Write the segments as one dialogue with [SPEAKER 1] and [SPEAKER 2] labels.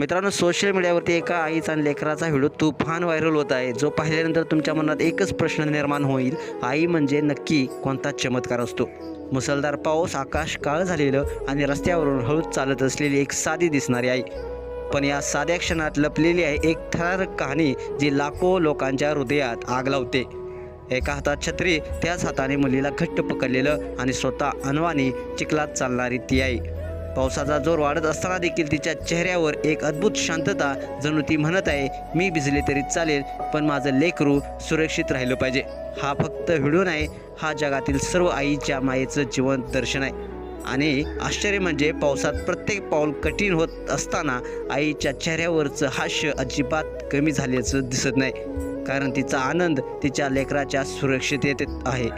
[SPEAKER 1] मित्रांनो सोशल मीडियावरती एका आईचा आणि लेकराचा व्हिडिओ तुफान व्हायरल होत आहे. जो पाहिल्यानंतर तुमच्या मनात एकच प्रश्न निर्माण होईल. आई म्हणजे नक्की कोणता चमत्कार असतो? मुसळधार पाऊस आकाश काळ झालेलं आणि रस्त्यावरून हळूच चालत असलेली एक साधी दिसणारी आई. पण या साध्या क्षणात लपलेली आहे एक थरारक कहाणी जी लाखो लोकांच्या हृदयात आग लावते. एका हातात छत्री त्याच हाताने मुलीला घट्ट पकडलेलं आणि स्वतः अनवानी चिखलात चालणारी ती आई. पावसाचा जोर वाढत असताना देखील तिच्या चेहऱ्यावर एक अद्भुत शांतता जणू ती म्हणत आहे मी भिजले तरी चालेल पण माझं लेकरू सुरक्षित राहिलं पाहिजे. हा फक्त व्हिडिओ नाही हा जगातील सर्व आईच्या मायेचं जिवंत दर्शन आहे. आणि आश्चर्य म्हणजे पावसात प्रत्येक पाऊल कठीण होत असताना आईच्या चेहऱ्यावरचं हास्य अजिबात कमी झाल्याचं दिसत नाही कारण तिचा आनंद तिच्या लेकराच्या सुरक्षिततेत आहे.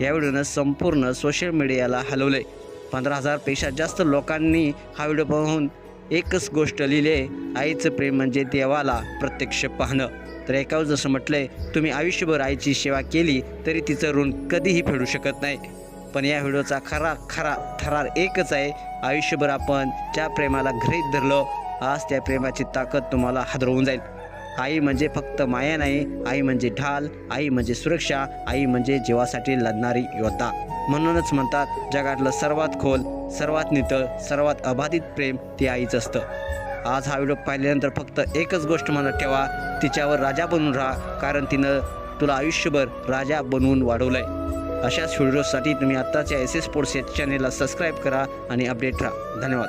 [SPEAKER 1] या व्हिडिओनं संपूर्ण सोशल मीडियाला हलवलं आहे पंधरा हजारपेक्षा जास्त लोकांनी हा व्हिडिओ पाहून एकच गोष्ट लिहिले आईचं प्रेम म्हणजे देवाला प्रत्यक्ष पाहणं. तर एकावर जसं म्हटलंय तुम्ही आयुष्यभर आईची सेवा केली तरी तिचं ऋण कधीही फेडू शकत नाही. पण या व्हिडिओचा खरा खरा थरार एकच आहे आयुष्यभर आपण ज्या प्रेमाला घरीत धरलं आज त्या प्रेमाची ताकद तुम्हाला हादरवून जाईल. आई म्हणजे फक्त माया नाही आई म्हणजे ढाल आई म्हणजे सुरक्षा आई म्हणजे जीवासाठी लढणारी योद्धा. म्हणूनच म्हणतात जगातलं सर्वात खोल सर्वात नितळ सर्वात अबाधित प्रेम ते आईचं असतं. आज हा व्हिडिओ पाहिल्यानंतर फक्त एकच गोष्ट मनात ठेवा तिच्यावर राजा बनून राहा कारण तिनं तुला आयुष्यभर राजा बनवून वाढवलंय. अशाच व्हिडिओसाठी तुम्ही आत्ताच्या एस एस स्पोर्ट्स या चॅनेलला सबस्क्राईब करा आणि अपडेट राहा. धन्यवाद.